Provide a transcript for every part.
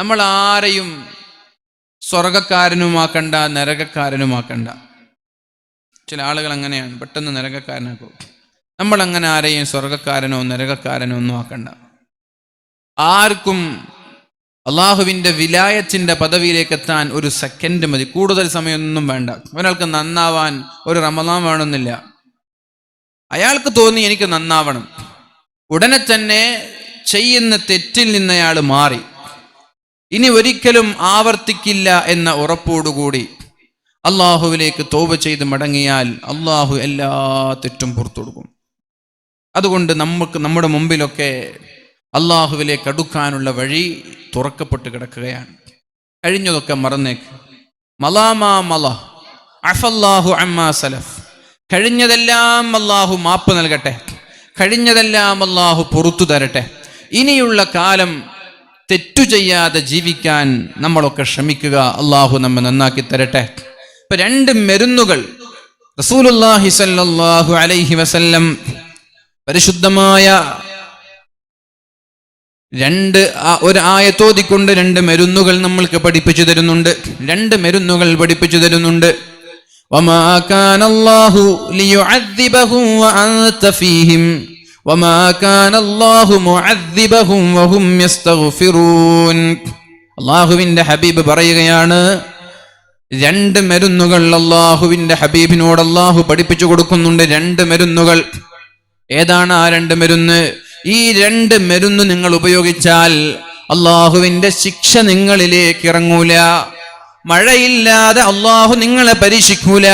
നമ്മൾ ആരെയും സ്വർഗക്കാരനുമാക്കണ്ട നരകക്കാരനുമാക്കണ്ട. ചില ആളുകൾ അങ്ങനെയാണ് പെട്ടെന്ന് നരകക്കാരനാക്കും. നമ്മൾ അങ്ങനെ ആരെയും സ്വർഗക്കാരനോ നരകക്കാരനോ ഒന്നും ആക്കണ്ട. ആർക്കും അള്ളാഹുവിന്റെ വിലായത്തിന്റെ പദവിയിലേക്ക് എത്താൻ ഒരു സെക്കൻഡ് മതി. കൂടുതൽ സമയമൊന്നും വേണ്ട. ഒരാൾക്ക് നന്നാവാൻ ഒരു റമദാൻ വേണമെന്നില്ല. അയാൾക്ക് തോന്നി എനിക്ക് നന്നാവണം. ഉടനെ തന്നെ ചെയ്യുന്ന തെറ്റിൽ നിന്ന് അയാൾ മാറി. ഇനി ഒരിക്കലും ആവർത്തിക്കില്ല എന്ന ഉറപ്പോടുകൂടി അള്ളാഹുവിലേക്ക് തോപ ചെയ്ത് മടങ്ങിയാൽ അള്ളാഹു എല്ലാ തെറ്റും പുറത്തു കൊടുക്കും അതുകൊണ്ട് നമുക്ക് നമ്മുടെ മുമ്പിലൊക്കെ അള്ളാഹുവിലേക്ക് അടുക്കാനുള്ള വഴി തുറക്കപ്പെട്ട് കിടക്കുകയാണ്. കഴിഞ്ഞതൊക്കെ മറന്നേക്ക്. മലാമാ മല അഫല്ലാഹു അമ്മാ സലഫ്. കഴിഞ്ഞതെല്ലാം അള്ളാഹു മാപ്പ് നൽകട്ടെ. കഴിഞ്ഞതെല്ലാം അള്ളാഹു പുറത്തു തരട്ടെ. ഇനിയുള്ള കാലം തെറ്റു ചെയ്യാതെ ജീവിക്കാൻ നമ്മളൊക്കെ ശ്രമിക്കുക അള്ളാഹു നമ്മെ നന്നാക്കി തരട്ടെ ഇപ്പൊ രണ്ട് മരുന്നുകൾ റസൂലുല്ലാഹി സല്ലല്ലാഹു അലൈഹി വസല്ലം പരിശുദ്ധമായ രണ്ട് ആ- ഒരു ആയത്തോതിക്കൊണ്ട് രണ്ട് മരുന്നുകൾ നമ്മൾക്ക് പഠിപ്പിച്ചു തരുന്നുണ്ട് രണ്ട് മരുന്നുകൾ പഠിപ്പിച്ചു തരുന്നുണ്ട് وما كان الله ليعذبهم وأنت فيهم അള്ളാഹുവിന്റെ ഹബീബ് പറയുകയാണ് രണ്ട് മരുന്നുകൾ അള്ളാഹുവിന്റെ ഹബീബിനോട് അള്ളാഹു പഠിപ്പിച്ചു കൊടുക്കുന്നുണ്ട് രണ്ട് മരുന്നുകൾ. ഏതാണ് ആ രണ്ട് മരുന്ന്? ഈ രണ്ട് മരുന്ന് നിങ്ങൾ ഉപയോഗിച്ചാൽ അള്ളാഹുവിന്റെ ശിക്ഷ നിങ്ങളിലേക്ക് ഇറങ്ങൂല. മഴയില്ലാതെ അള്ളാഹു നിങ്ങളെ പരീക്ഷിക്കൂല.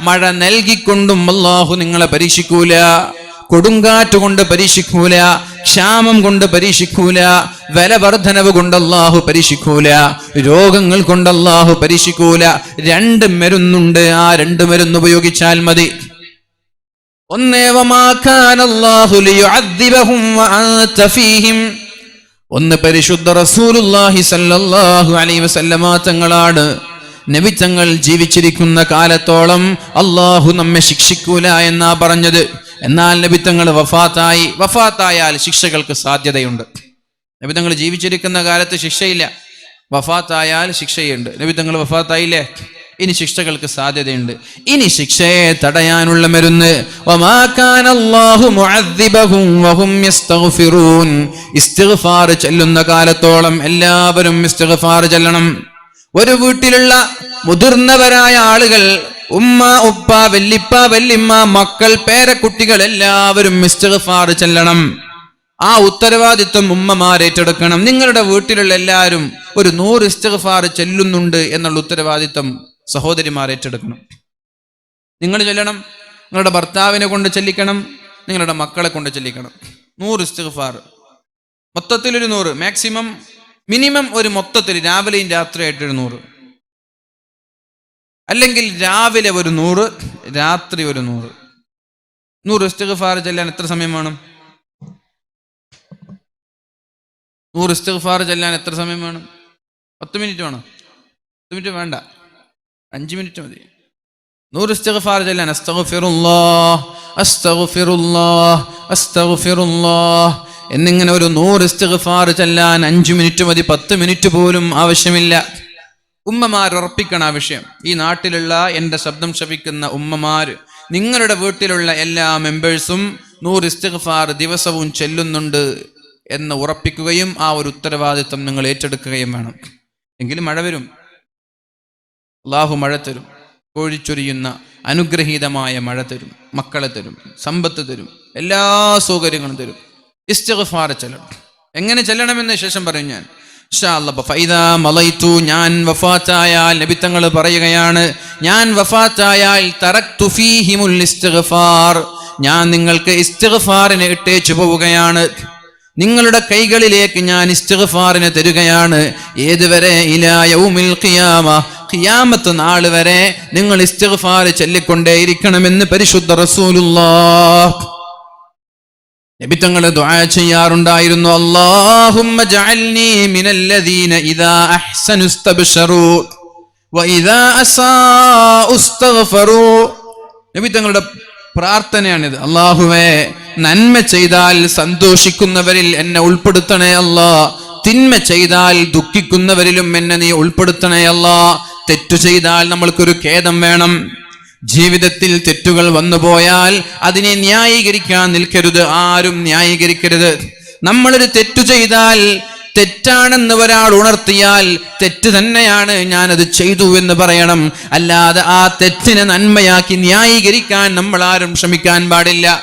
മഴ നൽകിക്കൊണ്ടും അള്ളാഹു നിങ്ങളെ പരീക്ഷിക്കൂല. കൊടുങ്കാറ്റ് കൊണ്ട് പരീക്ഷിക്കൂല ക്ഷാമം കൊണ്ട് പരീക്ഷിക്കൂല വില കൊണ്ട് അള്ളാഹു പരീക്ഷിക്കൂല രോഗങ്ങൾ കൊണ്ട് പരീക്ഷിക്കൂല. രണ്ട് മരുന്നുണ്ട് ആ രണ്ട് മരുന്ന് ഉപയോഗിച്ചാൽ മതി. ഒന്ന് പരിശുദ്ധ റസൂലുള്ളാഹി സല്ലല്ലാഹു അലൈഹി വസല്ലമ തങ്ങളാണ്. നബി തങ്ങൾ ജീവിച്ചിരിക്കുന്ന കാലത്തോളം അള്ളാഹു നമ്മെ ശിക്ഷിക്കൂല എന്നാ പറഞ്ഞത്. എന്നാൽ നബി തങ്ങൾ വഫാത്തായി. വഫാത്തായാൽ ശിക്ഷകൾക്ക് സാധ്യതയുണ്ട്. നബി തങ്ങൾ ജീവിച്ചിരിക്കുന്ന കാലത്ത് ശിക്ഷയില്ല. വഫാത്തായാൽ ശിക്ഷയുണ്ട്. നബി തങ്ങൾ വഫാത്തായില്ലേ? ഇനി ശിക്ഷകൾക്ക് സാധ്യതയുണ്ട്. ഇനി ശിക്ഷയെ തടയാനുള്ള മരുന്ന്. ഇസ്തിഗ്ഫാർ ചൊല്ലുന്ന കാലത്തോളം എല്ലാവരും ഇസ്തിഗ്ഫാർ ചൊല്ലണം. ഒരു വീട്ടിലുള്ള മുതിർന്നവരായ ആളുകൾ ഉമ്മ ഉപ്പ വല്ലിപ്പ വല്ലിമ്മ മക്കൾ പേരക്കുട്ടികൾ എല്ലാവരും ഇസ്തിഗ്ഫാർ ചെല്ലണം. ആ ഉത്തരവാദിത്വം ഉമ്മമാർ ഏറ്റെടുക്കണം. നിങ്ങളുടെ വീട്ടിലുള്ള എല്ലാവരും ഒരു നൂറ് ഇസ്തിഗ്ഫാർ ചെല്ലുന്നുണ്ട് എന്നുള്ള ഉത്തരവാദിത്വം സഹോദരിമാർ ഏറ്റെടുക്കണം. നിങ്ങൾ ചെല്ലണം. നിങ്ങളുടെ ഭർത്താവിനെ കൊണ്ട് ചെല്ലിക്കണം. നിങ്ങളുടെ മക്കളെ കൊണ്ട് ചെല്ലിക്കണം. നൂറ് ഇസ്തിഗ്ഫാർ മൊത്തത്തിലൊരു നൂറ്. മാക്സിമം മിനിമം ഒരു മൊത്തത്തിൽ രാവിലെയും രാത്രിയായിട്ട് ഒരു നൂറ്. അല്ലെങ്കിൽ രാവിലെ ഒരു നൂറ് രാത്രി ഒരു നൂറ്. നൂറ് ഇസ്തിഗ്ഫാർ ചെല്ലാൻ എത്ര സമയം വേണം? നൂറ് ഇസ്തിഗ്ഫാർ ചെല്ലാൻ എത്ര സമയം വേണം? പത്ത് മിനിറ്റ് വേണം. പത്ത് മിനിറ്റ് വേണ്ട. അഞ്ച് മിനിറ്റ് മതി. നൂറ് ഇസ്തിഗ്ഫാർ ചെല്ലാൻ അസ്തഗ്ഫിറുല്ലാഹ് അസ്തഗ്ഫിറുല്ലാഹ് അസ്തഗ്ഫിറുല്ലാഹ് എന്നിങ്ങനെ ഒരു നൂറ് ഇസ്തിഗ്ഫാർ ചെല്ലാൻ അഞ്ചു മിനിറ്റ് മതി പത്ത് മിനിറ്റ് പോലും ആവശ്യമില്ല. ഉമ്മമാർ ഉറപ്പിക്കണം ആ വിഷയം. ഈ നാട്ടിലുള്ള എന്റെ ശബ്ദം ശപിക്കുന്ന ഉമ്മമാർ നിങ്ങളുടെ വീട്ടിലുള്ള എല്ലാ മെമ്പേഴ്സും നൂറ് ഇസ്തിഗ്ഫാർ ദിവസവും ചെല്ലുന്നുണ്ട് എന്ന് ഉറപ്പിക്കുകയും ആ ഒരു ഉത്തരവാദിത്വം നിങ്ങൾ ഏറ്റെടുക്കുകയും വേണം. എങ്കിലും മഴ വരും. അള്ളാഹു മഴ തരും. കോഴിച്ചൊരിയുന്ന അനുഗ്രഹീതമായ മഴ തരും. മക്കളെ തരും. സമ്പത്ത് തരും. എല്ലാ സൗകര്യങ്ങളും തരും. ഇസ്തിഗ്ഫാർ ചെല്ലണം. എങ്ങനെ ചെല്ലണമെന്ന് ശേഷം പറയും ഞാൻ. ഇൻഷാ അല്ലാ. ഫൈദാ മലൈതു ഞാൻ വഫാത്തായാൽ നബിത്തങ്ങൾ പറയുകയാണ് ഞാൻ വഫാത്തായാൽ തറക്തു ഫീഹിമുൽ ഇസ്തിഗ്ഫാർ ഞാൻ നിങ്ങൾക്ക് ഇസ്തിഗ്ഫാറിനെ ഇട്ടേച്ചു പോവുകയാണ്. നിങ്ങളുടെ കൈകളിലേക്ക് ഞാൻ ഇസ്തിഗ്ഫാറിനെ തരികയാണ്. ഏതുവരെ? ഇലാ യൗമിൽ ഖിയാമ. ഖിയാമത്ത് നാൾ വരെ നിങ്ങൾ ഇസ്തിഗ്ഫാർ ചൊല്ലിക്കൊണ്ടേയിരിക്കണമെന്ന് പരിശുദ്ധ റസൂലുള്ളാഹ്. നബി തങ്ങൾ ദുആ ചെയ്യാറുണ്ടായിരുന്നു. അല്ലാഹുമ്മ ജഅൽനി മിനല്ലദീന ഇദാ അഹ്സനു വഇദാ അസാഉ ഇസ്തഗ്ഫറു നബി തങ്ങളുടെ പ്രാർത്ഥനയാണിത്. അല്ലാഹുവേ നന്മ ചെയ്താൽ സന്തോഷിക്കുന്നവരിൽ എന്നെ ഉൾപ്പെടുത്തണേ അല്ലാ. തിന്മ ചെയ്താൽ ദുഃഖിക്കുന്നവരിലും എന്നെ നീ ഉൾപ്പെടുത്തണേ അല്ലാ. തെറ്റു ചെയ്താൽ നമ്മൾക്കൊരു ഖേദം വേണം. ജീവിതത്തിൽ തെറ്റുകൾ വന്നുപോയാൽ അതിനെ ന്യായീകരിക്കാൻ നിൽക്കരുത്. ആരും ന്യായീകരിക്കരുത്. നമ്മളൊരു തെറ്റു ചെയ്താൽ തെറ്റാണെന്ന് ഒരാൾ ഉണർത്തിയാൽ തെറ്റ് തന്നെയാണ് ഞാനത് ചെയ്തു എന്ന് പറയണം. അല്ലാതെ ആ തെറ്റിനെ നന്മയാക്കി ന്യായീകരിക്കാൻ നമ്മൾ ആരും ശ്രമിക്കാൻ പാടില്ല.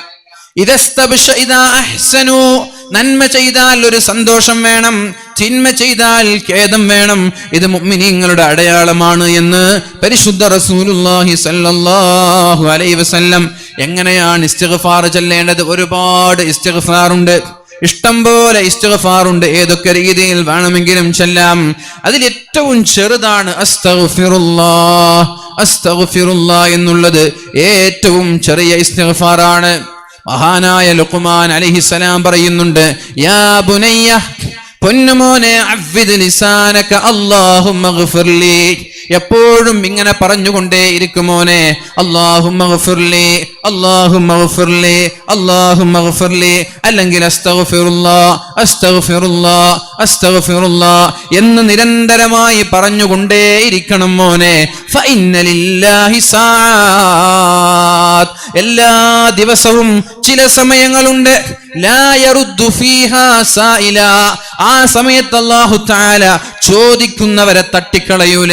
ഇതസ്തപിഷ ഇതാ അഹ്സനു നന്മ ചെയ്താൽ ഒരു സന്തോഷം വേണം തിന്മ ചെയ്താൽ ഖേദം വേണം. ഇത് മുഅ്മിനീങ്ങളുടെ അടയാളമാണ് എന്ന് പരിശുദ്ധ റസൂലുള്ളാഹി സല്ലല്ലാഹു അലൈഹി വസല്ലം എങ്ങനെയാണ് ഇസ്തിഗ്ഫാർ ചൊല്ലേണ്ടത്? ഒരുപാട് ഇസ്തിഗ്ഫാർ ഉണ്ട്. ഇഷ്ടം പോലെ ഇസ്തിഗ്ഫാർ ഉണ്ട്. ഏതൊക്കെ രീതിയിൽ വേണമെങ്കിലും ചൊല്ലാം. അതിൽ ഏറ്റവും ചെറുതാണ് അസ്തഗ്ഫിറുല്ലാഹ്. അസ്തഗ്ഫിറുല്ലാഹ് എന്നുള്ളത് ഏറ്റവും ചെറിയ ഇസ്തിഗ്ഫാറാണ്. മഹാനായ ലുഖ്മാൻ അലൈഹിസ്സലാം പറയുന്നുണ്ട് യാ ബുനയ്യ പൊന്നുമോനെ അവ്വിദ് ലിസാനക അല്ലാഹുമ്മ ഗ്ഫിർലി. എപ്പോഴും ഇങ്ങനെ പറഞ്ഞുകൊണ്ടേ ഇരിക്കുമോനെ അള്ളാഹു മഹഫുർലി അള്ളാഹു മഹഫുർലി അള്ളാഹു മഹഫുർലി അല്ലെങ്കിൽ എന്ന് നിരന്തരമായി പറഞ്ഞുകൊണ്ടേ ഇരിക്കണം മോനെ. എല്ലാ ദിവസവും ചില സമയങ്ങളുണ്ട്. ആ സമയത്ത് അള്ളാഹു ചോദിക്കുന്നവരെ തട്ടിക്കളയൂല.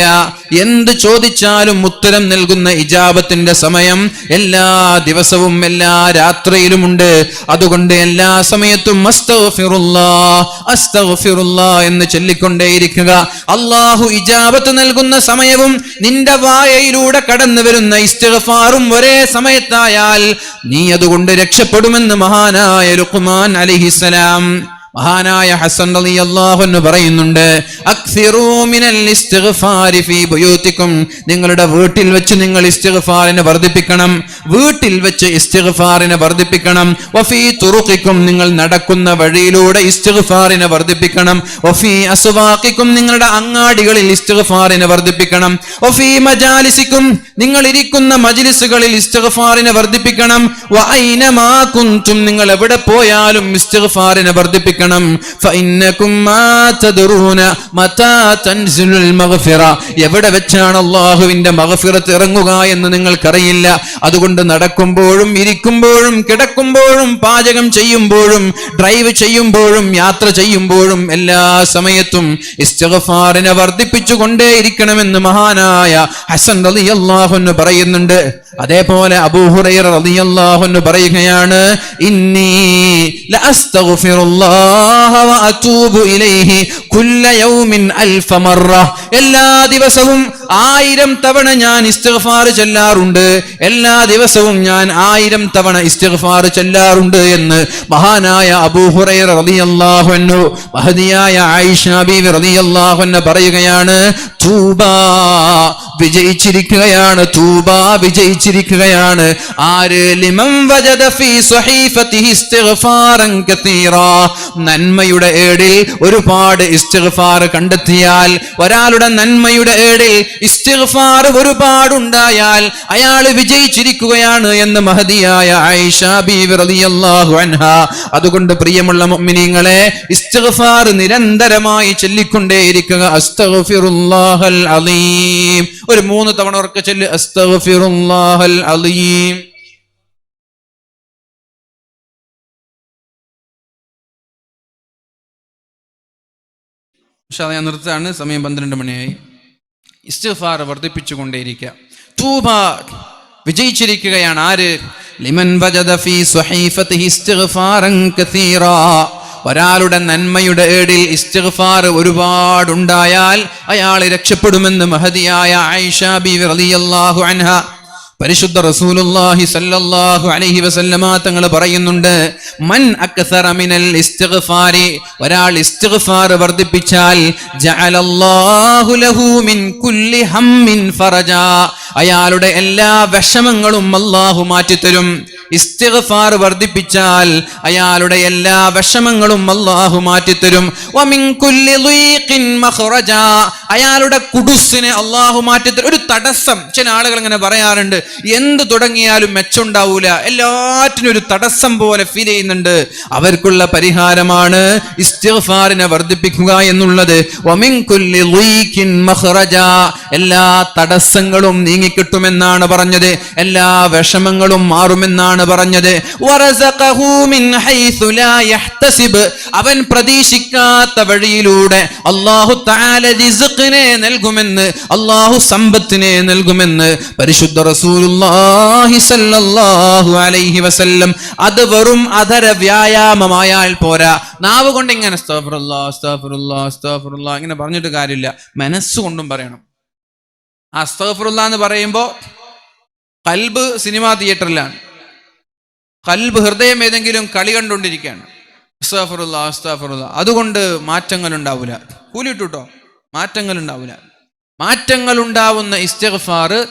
എന്ത് ചോദിച്ചാലും ഉത്തരം നൽകുന്ന ഇജാബത്തിന്റെ സമയം എല്ലാ ദിവസവും എല്ലാ രാത്രിയിലും ഉണ്ട് അതുകൊണ്ട് എല്ലാ സമയത്തും എന്ന് ചൊല്ലിക്കൊണ്ടേയിരിക്കുക. അള്ളാഹു ഇജാബത്ത് നൽകുന്ന സമയവും നിന്റെ വായയിലൂടെ കടന്നു വരുന്ന ഇസ്തിഗ്ഫാറും ഒരേ സമയത്തായാൽ നീ അതുകൊണ്ട് രക്ഷപ്പെടുമെന്ന് മഹാനായ ലുഖ്മാൻ അലൈഹിസ്സലാം. മഹാനായ ഹസൻ അലി അൻഹു പറയുന്നുണ്ട് നിങ്ങളുടെ വീട്ടിൽ വെച്ച് നിങ്ങൾ ഇസ്തിഗ്ഫാറിനെ വർദ്ധിപ്പിക്കണം വീട്ടിൽ വെച്ച് ഇസ്തിഗ്ഫാറിനെ വർദ്ധിപ്പിക്കണം. വഫി തുറുക്കിക്കും നിങ്ങൾ നടക്കുന്ന വഴിയിലൂടെ ഇസ്തിഗ്ഫാറിനെ വർദ്ധിപ്പിക്കണം. വഫി അസുവാക്കിക്കും നിങ്ങളുടെ അങ്ങാടികളിൽ ഇസ്തിഗ്ഫാറിനെ വർദ്ധിപ്പിക്കണം. വഫി മജാലിസിക്കും നിങ്ങൾ ഇരിക്കുന്ന മജ്ലിസുകളിൽ ഇസ്തിഗ്ഫാറിനെ വർദ്ധിപ്പിക്കണം. വൈനമാക്കും നിങ്ങൾ എവിടെ പോയാലും ഇസ്തിഗ്ഫാറിനെ വർദ്ധിപ്പിക്കണം. മഗ്ഫിറ. എവിടെ വെച്ചാണ് അള്ളാഹുവിന്റെ മഹഫിറത്ത് ഇറങ്ങുക എന്ന് നിങ്ങൾക്കറിയില്ല. അതുകൊണ്ട് നടക്കുമ്പോഴും ഇരിക്കുമ്പോഴും കിടക്കുമ്പോഴും പാചകം ചെയ്യുമ്പോഴും ഡ്രൈവ് ചെയ്യുമ്പോഴും യാത്ര ചെയ്യുമ്പോഴും എല്ലാ സമയത്തും ഇസ്തിഗ്ഫാറിനെ വർദ്ധിപ്പിച്ചു കൊണ്ടേയിരിക്കണമെന്ന് മഹാനായ ഹസൻ അലി അള്ളാഹു പറയുന്നുണ്ട്. അതേപോലെ അബൂഹുറൈറ റളിയല്ലാഹു അൻഹു പറയുകയാണ് ഇന്നി ലഅസ്തഗ്ഫിറുല്ലാഹ വഅതൂബു ഇലൈഹി കുല്ല യൗമിൻ അൽഫ മറ. എല്ലാ ദിവസവും ആയിരം തവണ ഞാൻ ഇസ്തിഗ്ഫാർ ചെല്ലാറുണ്ട്. എല്ലാ ദിവസവും ഞാൻ ആയിരം തവണ ഇസ്തിഗ്ഫാർ ചെല്ലാറുണ്ട് എന്ന് മഹാനായ റളിയല്ലാഹു അൻഹു മഹദിയായ ബീവി റളിയല്ലാഹു അൻഹ പറയുകയാണ് തൂബ വിജയിച്ചിരിക്കുകയാണ് തൂബ വിജയിച്ചിരിക്കുകയാണ്. വജദ ഫീ നന്മയുടെ ഏടിൽ ഒരുപാട് ഇസ്തിഗ്ഫാർ കണ്ടെത്തിയാൽ ഒരാളുടെ നന്മയുടെ ഏടിൽ ഇസ്തിഗ്ഫാർ ഒരുപാടുണ്ടായാൽ അയാൾ വിജയിച്ചിരിക്കുകയാണ് എന്ന് മഹതിയായ ആയിഷ ബീവി റളിയല്ലാഹു അൻഹ. അതുകൊണ്ട് പ്രിയമുള്ള മുഅ്മിനീങ്ങളെ ഇസ്തിഗ്ഫാർ നിരന്തരമായി ചൊല്ലിക്കൊണ്ടേയിരിക്കുക. അസ്തഗ്ഫിറുല്ലാഹൽ അലീം. ഒരു മൂന്ന് തവണ ഉറക്കെ അസ്തഗ്ഫിറുല്ലാഹൽ അലീം. പക്ഷെ അത് ഞാൻ നിർത്താണ് സമയം പന്ത്രണ്ട് മണിയായി. ഇസ്തിഗ്ഫാർ വർദ്ധിപ്പിച്ചുകൊണ്ടേയിരിക്കുക. തൂബ വിജയിച്ചിരിക്കുകയാണ് ആര്? ലിമൻ ഫീ സ്വഹീഫത്തിഹി ഇസ്തിഗ്ഫാറൻ കസീറാ. ഒരാളുടെ നന്മയുടെ ഏടിൽ ഇസ്തിഗ്ഫാർ ഒരുപാടുണ്ടായാൽ അയാൾ രക്ഷപ്പെടുമെന്ന് മഹതിയായ ആയിഷ ബി റളിയല്ലാഹു അൻഹ പരിശുദ്ധ റസൂലുള്ളാഹി സല്ലല്ലാഹു അലൈഹി വസല്ലമ തങ്ങൾ പറയുന്നുണ്ട് മൻ അക്സറ മിനൽ ഇസ്തിഗ്ഫാരി ഒരാൾ ഇസ്തിഗ്ഫാർ വർദ്ധിപ്പിച്ചാൽ ജഅലല്ലാഹു ലഹു മിൻ കുല്ലി ഹമ്മിൻ അയാളുടെ എല്ലാ വിഷമങ്ങളും അല്ലാഹു മാറ്റിത്തരും. ഇസ്തിഗ്ഫാർ വർദ്ധിപ്പിച്ചാൽ അയാളുടെ എല്ലാ വിഷമങ്ങളും അള്ളാഹു മാറ്റിത്തരും. അയാളുടെ കുടുസിനെ അള്ളാഹു മാറ്റിത്തരും. ഒരു തടസ്സം. ചില ആളുകൾ ഇങ്ങനെ പറയാറുണ്ട് എന്ത് തുടങ്ങിയാലും മെച്ചുണ്ടാവൂല എല്ലാറ്റിനും ഒരു തടസ്സം പോലെ ഫീൽ ചെയ്യുന്നുണ്ട്. അവർക്കുള്ള പരിഹാരമാണ് ഇസ്തിഗ്ഫാറിനെ വർദ്ധിപ്പിക്കുക എന്നുള്ളത്. എല്ലാ തടസ്സങ്ങളും നീങ്ങിക്കിട്ടുമെന്നാണ് പറഞ്ഞത്. എല്ലാ വിഷമങ്ങളും മാറുമെന്നാണ് പറഞ്ഞത്. അവൻ പ്രതീക്ഷിക്കാത്ത വഴിയിലൂടെ അള്ളാഹു റിസ്ഖിനെ നൽകുമെന്ന് അള്ളാഹു സമ്പത്തിനെ നൽകുമെന്ന് പരിശുദ്ധ റസൂലുള്ളാഹി സ്വല്ലല്ലാഹു അലൈഹി വസല്ലം അത് വെറും അധര വ്യായാമമായാൽ പോരാ. നാവ് കൊണ്ട് ഇങ്ങനെ ഇങ്ങനെ പറഞ്ഞിട്ട് കാര്യമില്ല. മനസ്സുകൊണ്ടും പറയണം. ആ എന്ന് പറയുമ്പോൾ കൽബ് സിനിമാ തിയേറ്ററിലാണ്. കൽബ് ഹൃദയം ഏതെങ്കിലും കളി കണ്ടുകൊണ്ടിരിക്കുകയാണ്. അസ്താഫറുല്ല അസ്താഫറുല്ല അതുകൊണ്ട് മാറ്റങ്ങൾ ഉണ്ടാവില്ല കൂലിട്ടുട്ടോ? മാറ്റങ്ങൾ ഉണ്ടാവില്ല മാറ്റങ്ങൾ ഉണ്ടാവുന്ന ഇസ്തിഗ്ഫാർ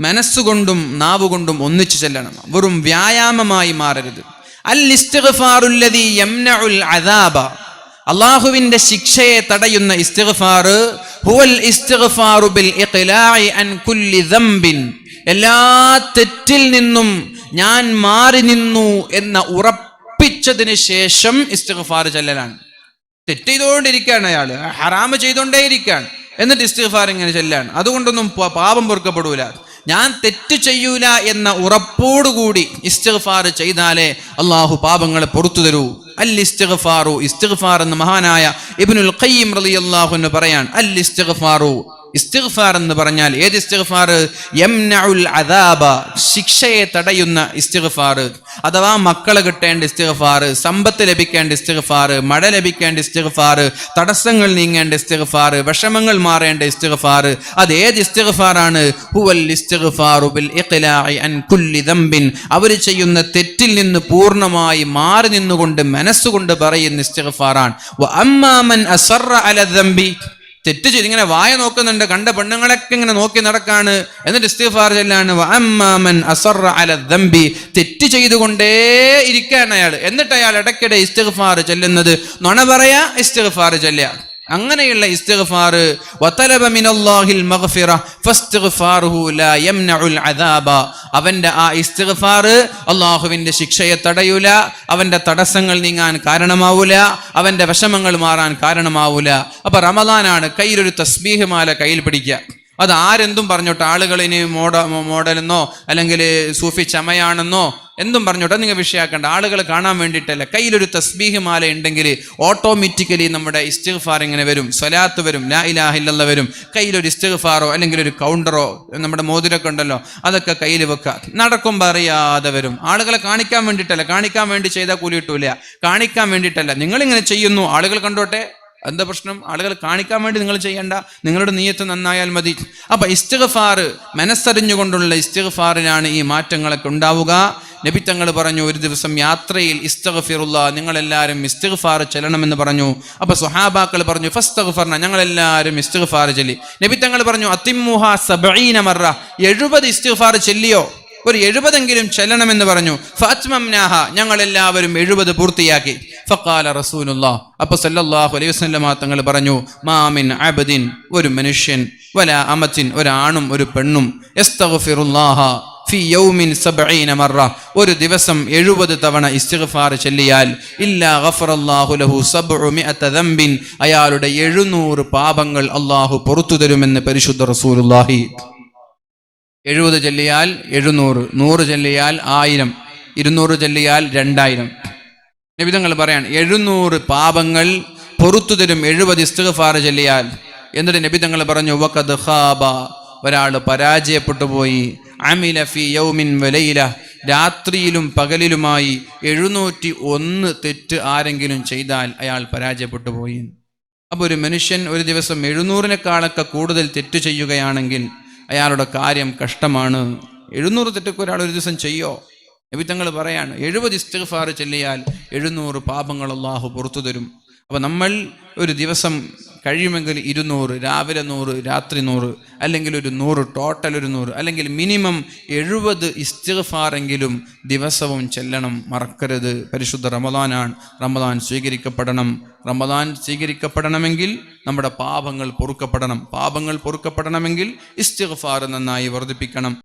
മനസ്സുകൊണ്ടും നാവുകൊണ്ടും ഒന്നിച്ചു ചെല്ലണം. വെറും വ്യായാമമായി മാറരുത്. അൽ ഇസ്തഫാറുല്ലതി യംനഉൽ അദാബ. അള്ളാഹുവിന്റെ ശിക്ഷയെ തടയുന്ന ഇസ്തിഗ്ഫാർ ഹുവൽ ഇസ്തിഗ്ഫാറു ബിൽ ഇഖ്ലാഇ അൻ കുല്ലി എല്ലാ തെറ്റിൽ നിന്നും ഞാൻ മാറി നിന്നു എന്ന ഉറപ്പിച്ചതിന് ശേഷം ഇസ്തിഗ്ഫാർ ചെല്ലലാണ്. തെറ്റ് ചെയ്തുകൊണ്ടിരിക്കുകയാണ് അയാൾ ഹറാമ് ചെയ്തുകൊണ്ടേയിരിക്കുകയാണ്. എന്നിട്ട് ഇസ്തിഗ്ഫാർ ഇങ്ങനെ ചെല്ലാണ്. അതുകൊണ്ടൊന്നും പാപം പൊറുക്കപ്പെടൂല. ഞാൻ തെറ്റ് ചെയ്യൂല എന്ന ഉറപ്പോടുകൂടി ഇസ്തിഗ്ഫാർ ചെയ്താലേ അള്ളാഹു പാപങ്ങളെ പുറത്തു തരൂ. അൽ ഇസ്തിഗ്ഫാറു ഇസ്തിഗ്ഫാർ എന്ന മഹാനായ ഇബ്നുൽ ഖയ്യിം റളിയല്ലാഹു അൻഹു പറയാൻ അൽ ഇസ്തിഗ്ഫാറു ഇസ്തിഗ്ഫാർ എന്ന് പറഞ്ഞാൽ ഏത് ഇസ്തിഗ്ഫാർ? യംനഉൽ അദാബ ശിക്ഷയെ തടയുന്ന ഇസ്തിഗ്ഫാർ. അഥവാ മക്കളെ കിട്ടേണ്ട ഇസ്തിഗ്ഫാർ സമ്പത്ത് ലഭിക്കേണ്ട ഇസ്തിഗ്ഫാർ മഴ ലഭിക്കേണ്ട ഇസ്തിഗ്ഫാർ തടസ്സങ്ങൾ നീങ്ങേണ്ട ഇസ്തിഗ്ഫാർ വിഷമങ്ങൾ മാറേണ്ട ഇസ്തിഗ്ഫാർ. അത് ഏത് ഇസ്തിഗ്ഫാറാണ്? ഹുവൽ ഇസ്തിഗ്ഫാറു ബിൽ ഇഖ്ലാഇ അൻ കുല്ലി അവർ ചെയ്യുന്ന തെറ്റിൽ നിന്ന് പൂർണമായി മാറി നിന്നുകൊണ്ട് മനസ്സുകൊണ്ട് പറയുന്ന ഇസ്തിഗ്ഫാറാണ്. വ അമ്മാ മൻ അസറ അല ദംബി തെറ്റ് ചെയ്ത് ഇങ്ങനെ വായ നോക്കുന്നുണ്ട് കണ്ട പെണ്ണുങ്ങളൊക്കെ ഇങ്ങനെ നോക്കി നടക്കാണ്. എന്നിട്ട് ഇസ്തിഗ്ഫാർ ചെല്ലാണ് വ അമ്മാ അസറ അല ദമ്പി തെറ്റ് ചെയ്തുകൊണ്ടേ ഇരിക്കാണ് അയാൾ. എന്നിട്ട് അയാൾ ഇടയ്ക്കിടെ ഇസ്തിഗ്ഫാർ ചെല്ലുന്നത്. നുണ പറയാ ഇസ്തിഗ്ഫാർ ചെല്ലുക. അങ്ങനെയുള്ള ഇസ്തിഗ്ഫാർ വതലബ മിനല്ലാഹിൽ മഗ്ഫിറ ലാ അദാബ. അവന്റെ ആ ഇസ്തിഗ്ഫാർ അള്ളാഹുവിന്റെ ശിക്ഷയെ തടയൂല അവന്റെ തടസ്സങ്ങൾ നീങ്ങാൻ കാരണമാവൂല അവന്റെ വിഷമങ്ങൾ മാറാൻ കാരണമാവൂല. അപ്പൊ റമദാനാണ് കയ്യിലൊരു തസ്ബീഹ് മാല കയ്യിൽ പിടിക്കുക. അത് ആരെന്തും പറഞ്ഞോട്ടെ? ആളുകൾ ഇനി മോഡ മോഡലെന്നോ അല്ലെങ്കിൽ സൂഫി ചമയാണെന്നോ എന്തും പറഞ്ഞോട്ടെ? നിങ്ങൾ വിഷയാക്കേണ്ട. ആളുകൾ കാണാൻ വേണ്ടിയിട്ടല്ല. കയ്യിലൊരു തസ്ബീഹ് മാല ഉണ്ടെങ്കിൽ ഓട്ടോമാറ്റിക്കലി നമ്മുടെ ഇസ്തിഗ്ഫാർ ഇങ്ങനെ വരും. സ്വലാത്ത് വരും. ലാ ഇലാഹില്ല വരും. കയ്യിലൊരു ഇസ്തിഗ്ഫാറോ അല്ലെങ്കിൽ ഒരു കൗണ്ടറോ നമ്മുടെ മോതിരൊക്കെ ഉണ്ടല്ലോ അതൊക്കെ കയ്യിൽ വെക്കുക. നടക്കും അറിയാതെ വരും. ആളുകളെ കാണിക്കാൻ വേണ്ടിയിട്ടല്ല. കാണിക്കാൻ വേണ്ടി ചെയ്താൽ കൂലി കിട്ടൂല. കാണിക്കാൻ വേണ്ടിയിട്ടല്ല. നിങ്ങളിങ്ങനെ ചെയ്യുന്നു. ആളുകൾ കണ്ടോട്ടെ? എന്താ പ്രശ്നം? ആളുകൾ കാണിക്കാൻ വേണ്ടി നിങ്ങൾ ചെയ്യേണ്ട. നിങ്ങളുടെ നീയത്ത് നന്നായാൽ മതി. അപ്പൊ ഇസ്തിഗ്ഫാർ മനസ്സറിഞ്ഞുകൊണ്ടുള്ള ഇസ്തിഗ്ഫാറിലാണ് ഈ മാറ്റങ്ങളൊക്കെ ഉണ്ടാവുക. നബി തങ്ങൾ പറഞ്ഞു ഒരു ദിവസം യാത്രയിൽ ഇസ്തഗ്ഫിറുള്ള നിങ്ങളെല്ലാവരും ഇസ്തിഗ്ഫാർ ചെല്ലണമെന്ന് പറഞ്ഞു. അപ്പോൾ സുഹാബാക്കൾ പറഞ്ഞു ഫസ്തഗ്ഫർന ഞങ്ങളെല്ലാവരും ഇസ്തിഗ്ഫാർ ചെല്ലി. നബി തങ്ങൾ പറഞ്ഞു അത്തിമുഹ സബീന മറ എഴുപത് ഇസ്തിഗ്ഫാർ ചെല്ലിയോ? ഒരു എഴുപതെങ്കിലും ചെല്ലണമെന്ന് പറഞ്ഞു. ഫാത്മംനാഹ ഞങ്ങൾ എല്ലാവരും എഴുപത് പൂർത്തിയാക്കി. ഫക്കാല റസൂലുള്ള അപ്പൊ സല്ലല്ലാഹു അലൈഹി വസല്ലമ തങ്ങൾ പറഞ്ഞു മാമിൻ അബദിൻ ഒരു മനുഷ്യൻ വല അമത്തിൻ ഒരാണും ഒരു പെണ്ണും യസ്തഗ്ഫിറുല്ലാഹ ഫി യൗമിൻ സബ്ഈന മറ ഒരു ദിവസം എഴുപത് തവണ ഇസ്തിഗ്ഫാർ ചൊല്ലിയാൽ ഇല്ലാ ഗഫറല്ലാഹു ലഹു സബ്ഉ മിഅത അയാളുടെ എഴുന്നൂറ് പാപങ്ങൾ അള്ളാഹു പുറത്തു തരുമെന്ന് പരിശുദ്ധ റസൂലുള്ളാഹി. എഴുപത് ചൊല്ലിയാൽ എഴുന്നൂറ് നൂറ് ചൊല്ലിയാൽ ആയിരം ഇരുന്നൂറ് ചൊല്ലിയാൽ രണ്ടായിരം. നിബിധങ്ങൾ പറയാണ് എഴുന്നൂറ് പാപങ്ങൾ പൊറത്തു തരും എഴുപത് ഇസ്തിഗ്ഫാർ ചൊല്ലിയാൽ. എന്നിട്ട് നബിതങ്ങൾ പറഞ്ഞു വഖദ് ഖാബ ഒരാൾ പരാജയപ്പെട്ടു പോയി. അമില ഫി യൗമിൻ വലയില രാത്രിയിലും പകലിലുമായി എഴുന്നൂറ്റി ഒന്ന് തെറ്റ് ആരെങ്കിലും ചെയ്താൽ അയാൾ പരാജയപ്പെട്ടു പോയി. അപ്പോൾ ഒരു മനുഷ്യൻ ഒരു ദിവസം എഴുന്നൂറിനേക്കാളൊക്കെ കൂടുതൽ തെറ്റ് ചെയ്യുകയാണെങ്കിൽ അയാളുടെ കാര്യം കഷ്ടമാണ്. എഴുന്നൂറ് തെറ്റൊക്കെ ഒരാൾ ഒരു ദിവസം ചെയ്യോ? നബിത്തങ്ങൾ പറയാണ് എഴുപത് ഇസ്തിഗ്ഫാർ ചെല്ലിയാൽ എഴുന്നൂറ് പാപങ്ങൾ അള്ളാഹു പുറത്തു തരും. അപ്പോൾ നമ്മൾ ഒരു ദിവസം കഴിയുമെങ്കിൽ ഇരുന്നൂറ് രാവിലെ നൂറ് രാത്രി നൂറ് അല്ലെങ്കിൽ ഒരു നൂറ് ടോട്ടൽ ഒരു നൂറ് അല്ലെങ്കിൽ മിനിമം എഴുപത് ഇസ്തിഫാറെങ്കിലും ദിവസവും ചെല്ലണം മറക്കരുത്. പരിശുദ്ധ റമദാനാണ്. റമദാൻ സ്വീകരിക്കപ്പെടണം. റമദാൻ സ്വീകരിക്കപ്പെടണമെങ്കിൽ നമ്മുടെ പാപങ്ങൾ പൊറുക്കപ്പെടണം. പാപങ്ങൾ പൊറുക്കപ്പെടണമെങ്കിൽ ഇസ്തിഫാർ നന്നായി വർദ്ധിപ്പിക്കണം.